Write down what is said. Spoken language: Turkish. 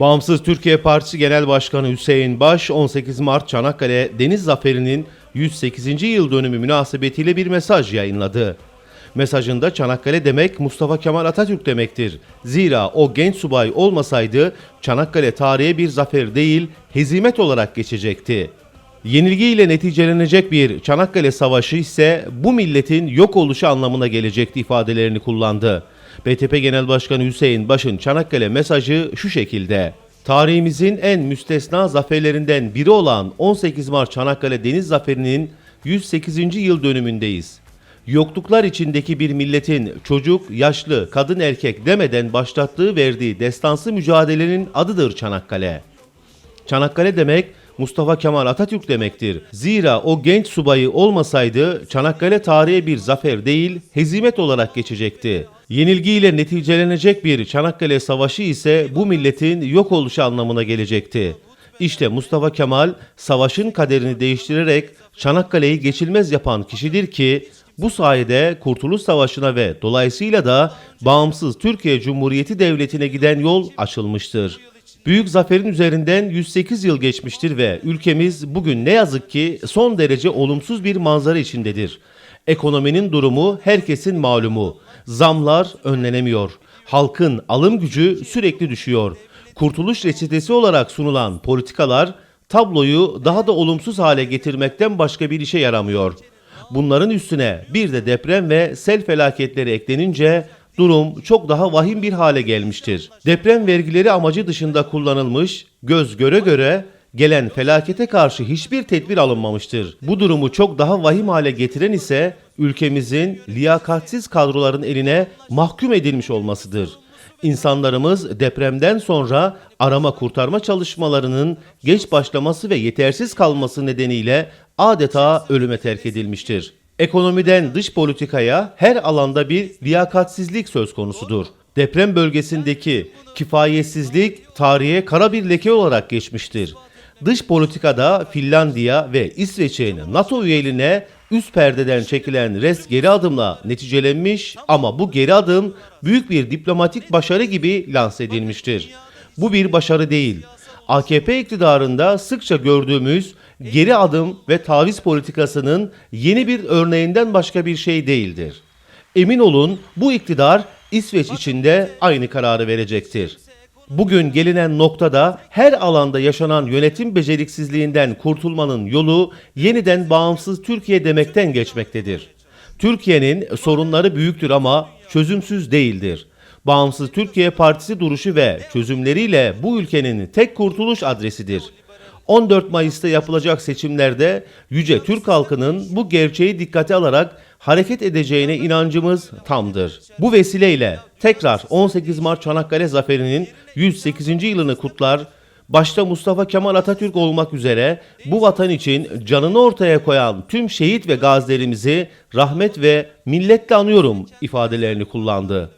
Bağımsız Türkiye Partisi Genel Başkanı Hüseyin Baş 18 Mart Çanakkale Deniz Zaferi'nin 108. yıl dönümü münasebetiyle bir mesaj yayınladı. Mesajında Çanakkale demek Mustafa Kemal Atatürk demektir. Zira o genç subay olmasaydı Çanakkale tarihe bir zafer değil, hezimet olarak geçecekti. Yenilgiyle neticelenecek bir Çanakkale Savaşı ise bu milletin yok oluşu anlamına gelecekti ifadelerini kullandı. BTP Genel Başkanı Hüseyin Baş'ın Çanakkale mesajı şu şekilde. Tarihimizin en müstesna zaferlerinden biri olan 18 Mart Çanakkale Deniz Zaferi'nin 108. yıl dönümündeyiz. Yokluklar içindeki bir milletin çocuk, yaşlı, kadın erkek demeden başlattığı verdiği destansı mücadelenin adıdır Çanakkale. Çanakkale demek Mustafa Kemal Atatürk demektir. Zira o genç subayı olmasaydı Çanakkale tarihe bir zafer değil, hezimet olarak geçecekti. Yenilgiyle neticelenecek bir Çanakkale Savaşı ise bu milletin yok oluşu anlamına gelecekti. İşte Mustafa Kemal savaşın kaderini değiştirerek Çanakkale'yi geçilmez yapan kişidir ki bu sayede Kurtuluş Savaşı'na ve dolayısıyla da bağımsız Türkiye Cumhuriyeti Devleti'ne giden yol açılmıştır. Büyük zaferin üzerinden 108 yıl geçmiştir ve ülkemiz bugün ne yazık ki son derece olumsuz bir manzara içindedir. Ekonominin durumu herkesin malumu. Zamlar önlenemiyor. Halkın alım gücü sürekli düşüyor. Kurtuluş reçetesi olarak sunulan politikalar tabloyu daha da olumsuz hale getirmekten başka bir işe yaramıyor. Bunların üstüne bir de deprem ve sel felaketleri eklenince durum çok daha vahim bir hale gelmiştir. Deprem vergileri amacı dışında kullanılmış, göz göre göre gelen felakete karşı hiçbir tedbir alınmamıştır. Bu durumu çok daha vahim hale getiren ise ülkemizin liyakatsiz kadroların eline mahkum edilmiş olmasıdır. İnsanlarımız depremden sonra arama kurtarma çalışmalarının geç başlaması ve yetersiz kalması nedeniyle adeta ölüme terk edilmiştir. Ekonomiden dış politikaya her alanda bir liyakatsizlik söz konusudur. Deprem bölgesindeki kifayetsizlik tarihe kara bir leke olarak geçmiştir. Dış politikada Finlandiya ve İsveç'in NATO üyeliğine üst perdeden çekilen res geri adımla neticelenmiş ama bu geri adım büyük bir diplomatik başarı gibi lanse edilmiştir. Bu bir başarı değil. AKP iktidarında sıkça gördüğümüz geri adım ve taviz politikasının yeni bir örneğinden başka bir şey değildir. Emin olun bu iktidar İsveç içinde aynı kararı verecektir. Bugün gelinen noktada her alanda yaşanan yönetim beceriksizliğinden kurtulmanın yolu yeniden bağımsız Türkiye demekten geçmektedir. Türkiye'nin sorunları büyüktür ama çözümsüz değildir. Bağımsız Türkiye Partisi duruşu ve çözümleriyle bu ülkenin tek kurtuluş adresidir. 14 Mayıs'ta yapılacak seçimlerde yüce Türk halkının bu gerçeği dikkate alarak hareket edeceğine inancımız tamdır. Bu vesileyle tekrar 18 Mart Çanakkale Zaferi'nin 108. yılını kutlar, başta Mustafa Kemal Atatürk olmak üzere bu vatan için canını ortaya koyan tüm şehit ve gazilerimizi rahmet ve milletle anıyorum ifadelerini kullandı.